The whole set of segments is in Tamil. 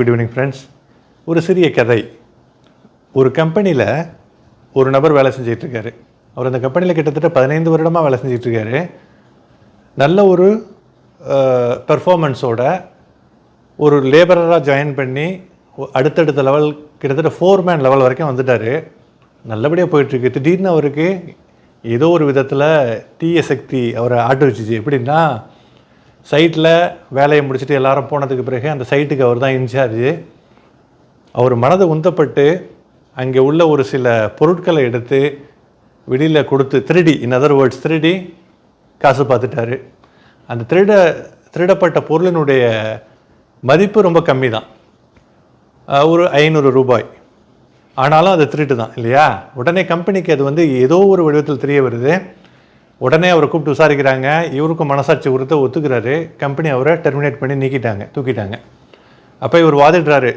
குட் ஈவினிங் ஃப்ரெண்ட்ஸ் ஒரு சிறிய கதை. ஒரு கம்பெனியில் ஒரு நபர் வேலை செஞ்சுட்டு அவர் அந்த கம்பெனியில் கிட்டத்தட்ட பதினைந்து வருடமாக வேலை செஞ்சுட்டு நல்ல ஒரு பெர்ஃபார்மன்ஸோட ஒரு லேபரராக ஜாயின் பண்ணி அடுத்தடுத்த லெவல் கிட்டத்தட்ட ஃபோர் மேன் லெவல் வரைக்கும் வந்துட்டார். நல்லபடியாக போயிட்டுருக்கு திடீர்னு அவருக்கு ஏதோ ஒரு விதத்தில் தீய சக்தி அவரை ஆட்டு வச்சுச்சு எப்படின்னா சைட்டில் வேலையை முடிச்சுட்டு எல்லாரும் போனதுக்கு பிறகு அந்த சைட்டுக்கு அவர் தான் இன்சார்ஜ். அவர் மனது உந்தப்பட்டு அங்கே உள்ள ஒரு சில பொருட்களை எடுத்து வெளியில் கொடுத்து திருடி இன் அதர் வேர்ட்ஸ் திருடி காசு பார்த்துட்டாரு. அந்த திருட திருடப்பட்ட பொருளினுடைய மதிப்பு ரொம்ப கம்மி தான். ஒரு ஐநூறு ரூபாய். ஆனாலும் அது திருட்டு தான் இல்லையா? உடனே கம்பெனிக்கு அது வந்து ஏதோ ஒரு வடிவத்தில் தெரிய வருது. உடனே அவரை கூப்பிட்டு விசாரிக்கிறாங்க. இவருக்கும் மனசாட்சி கொடுத்து ஒத்துக்கிறாரு. கம்பெனி அவரை டெர்மினேட் பண்ணி நீக்கிட்டாங்க தூக்கிட்டாங்க. அப்போ இவர் வாதிடுறாரு.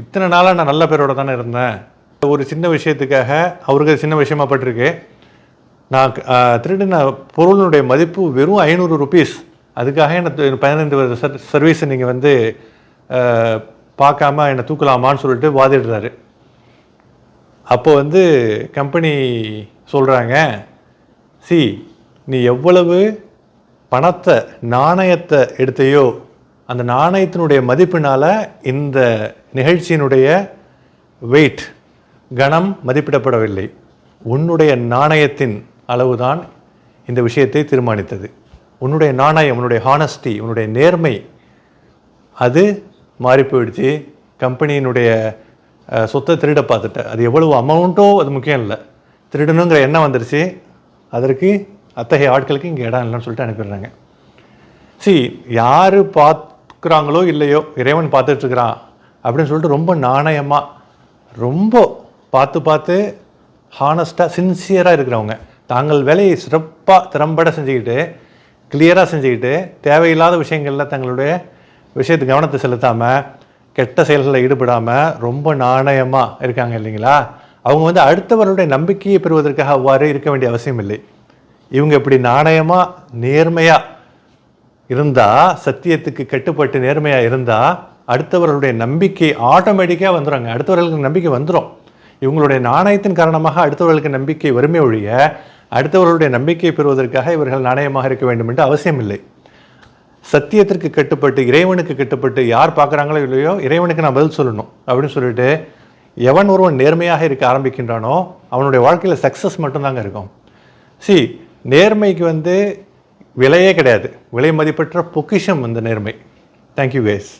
இத்தனை நாளாக நான் நல்ல பேரோட தானே இருந்தேன். ஒரு சின்ன விஷயத்துக்காக அவருக்கு சின்ன விஷயமா பட்டிருக்கு. நான் திருடின பொருளினுடைய மதிப்பு வெறும் ஐநூறு ருபீஸ் அதுக்காக என்னை பதினைந்து வருஷ சர் சர்வீஸை நீங்கள் வந்து பார்க்காம என்னை தூக்கலாமான்னு சொல்லிட்டு வாதிடுறாரு. அப்போ வந்து கம்பெனி சொல்கிறாங்க சி நீ எவ்வளவு பணத்தை நாணயத்தை எடுத்தையோ அந்த நாணயத்தினுடைய மதிப்பினால் இந்த நிகழ்ச்சியினுடைய வெயிட் கணம் மதிப்பிடப்படவில்லை. உன்னுடைய நாணயத்தின் அளவுதான் இந்த விஷயத்தை தீர்மானித்தது. உன்னுடைய நாணயம் உன்னுடைய ஹானஸ்டி உன்னுடைய நேர்மை அது மாறி போயிடுச்சு கம்பெனியினுடைய சொத்தை திருட பார்த்துட்ட. அது எவ்வளவு அமௌண்ட்டோ அது முக்கியம் இல்லை. திருடணுங்கிற எண்ணம் வந்துருச்சு. அதற்கு அத்தகைய ஆட்களுக்கு இங்கே இடம் இல்லைன்னு சொல்லிட்டு அனுப்பிடுறாங்க. சி யார் பார்க்குறாங்களோ இல்லையோ இறைவன் பார்த்துட்ருக்குறான் அப்படின்னு சொல்லிட்டு ரொம்ப நாணயமாக ரொம்ப பார்த்து பார்த்து ஹானஸ்ட்டாக சின்சியராக இருக்கிறவங்க. தாங்கள் வேலையை சிறப்பாக திறம்பட செஞ்சுக்கிட்டு கிளியராக செஞ்சுக்கிட்டு தேவையில்லாத விஷயங்களில் தங்களுடைய விஷயத்து கவனத்தை செலுத்தாமல் கெட்ட செயல்களில் ஈடுபடாமல் ரொம்ப நாணயமாக இருக்காங்க இல்லைங்களா? அவங்க வந்து அடுத்தவர்களுடைய நம்பிக்கையை பெறுவதற்காக அவ்வாறு இருக்க வேண்டிய அவசியம் இல்லை. இவங்க இப்படி நாணயமாக நேர்மையாக இருந்தால் சத்தியத்துக்கு கட்டுப்பட்டு நேர்மையாக இருந்தால் அடுத்தவர்களுடைய நம்பிக்கை ஆட்டோமேட்டிக்காக வந்துடுங்க அடுத்தவர்களுக்கு நம்பிக்கை வந்துடும் இவங்களுடைய நாணயத்தின் காரணமாக அடுத்தவர்களுக்கு நம்பிக்கை வறுமை ஒழிய அடுத்தவர்களுடைய நம்பிக்கை பெறுவதற்காக இவர்கள் நாணயமாக இருக்க வேண்டும் என்று அவசியம் இல்லை சத்தியத்திற்கு கட்டுப்பட்டு இறைவனுக்கு கட்டுப்பட்டு யார் பார்க்குறாங்களோ இல்லையோ இறைவனுக்கு நான் பதில் சொல்லணும் அப்படின்னு சொல்லிட்டு எவன் ஒருவன் நேர்மையாக இருக்க ஆரம்பிக்கின்றானோ அவனுடைய வாழ்க்கையில் சக்ஸஸ் மட்டும்தாங்க இருக்கும். சி நேர்மைக்கு வந்து விலையே கிடையாது. விலை மதிப்பற்ற பொக்கிஷம் அந்த நேர்மை. Thank you case